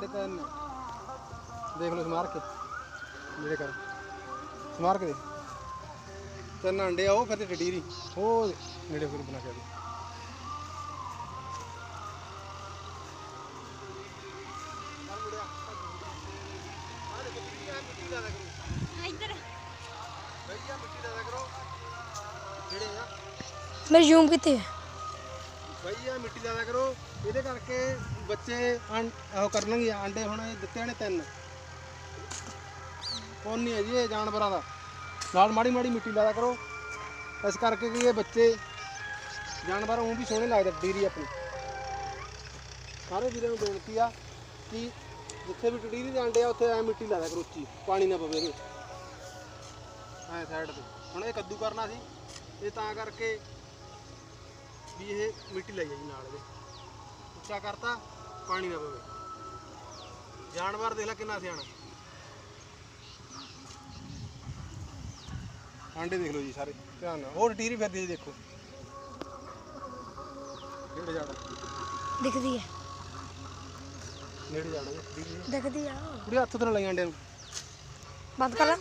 ਅੰਡੇ ਤਾਂ ਨੇ ਦੇਖ ਲਓ ਸਮਾਰ ਕੇ। ਜਿਹੜੇ ਕਰ। ਸਮਾਰ ਕੇ ਦੇ। ਤਿੰਨ ਅੰਡੇ ਆ ਉਹ ਫਿਰ ਤੇ ਉਹ ਨੇੜੇ ਫਿਰ ਬਣਾ ਕੇ ਦੇ। ਇੱਧਰ। ਮੈਂ ਜ਼ੂਮ ਕੀਤੀ ਹੈ ਬਈ ਆ ਮਿੱਟੀ ਜ਼ਿਆਦਾ ਕਰੋ। ਇਹਦੇ ਕਰਕੇ ਬੱਚੇ ਅੰਡ ਉਹ ਕਰਨਗੇ, ਆਂਡੇ ਹੁਣ ਇਹ ਦਿੱਤੇ ਨੇ ਤਿੰਨ। ਕੌਣ ਨਹੀਂ ਹੈ ਜੀ ਇਹ ਜਾਨਵਰਾਂ ਦਾ। ਨਾਲ ਮਾੜੀ ਮਾੜੀ ਮਿੱਟੀ ਜ਼ਿਆਦਾ ਕਰੋ। ਇਸ ਕਰਕੇ ਕਿ ਇਹ ਬੱਚੇ, ਜਾਨਵਰ ਉਹ ਵੀ ਸੋਹਣੇ ਲੱਗਦੇ, ਡੀਰੀ ਆਪਣੀ। ਸਾਰੇ ਵੀਰਾਂ ਨੂੰ ਬੇਨਤੀ ਆ ਕਿ ਜਿੱਥੇ ਵੀ ਡੀਰੀ ਦੇ ਆਂਡੇ ਆ, ਉੱਥੇ ਐ ਮਿੱਟੀ ਲਾ ਦਿਆ ਕਰੋ, ਉੱਚੀ। ਪਾਣੀ ਨਾ ਪਵੇ ਇਹਦੇ। ਐ ਸਾਈਡ ਤੇ। ਹੁਣ ਇਹ ਕੱਦੂ ਕਰਨਾ ਸੀ। ਇਹ ਤਾਂ ਕਰਕੇ ਵੀ ਇਹ ਮਿੱਟੀ ਲਈ ਆ ਜੀ ਨਾਲ ਇਹਦੇ। ਉੱਚਾ ਕਰਤਾ ਪਾਣੀ ਨਾ ਪਵੇ। ਜਾਨਵਰ ਦੇਖ ਲੈ ਕਿੰਨਾ ਸਿਆਣਾ। ਆਂਡੇ ਦੇਖ ਲਓ ਜੀ ਸਾਰੇ ਧਿਆਨ ਨਾਲ। ਹੋਰ ਟੀਰੀ ਫਿਰਦੀ ਜੀ ਦੇਖੋ। ਨੇੜੇ ਜਾੜਾ ਦਿਖਦੀ ਹੈ ਨੇੜੇ ਜਾੜਾ ਜੀ ਦਿਖਦੀ ਆ। ਕੁੜੀ ਹੱਥ ਤੋਂ ਨਾ ਲਾਈ ਆਂਡੇ ਨੂੰ। ਬੰਦ ਕਰ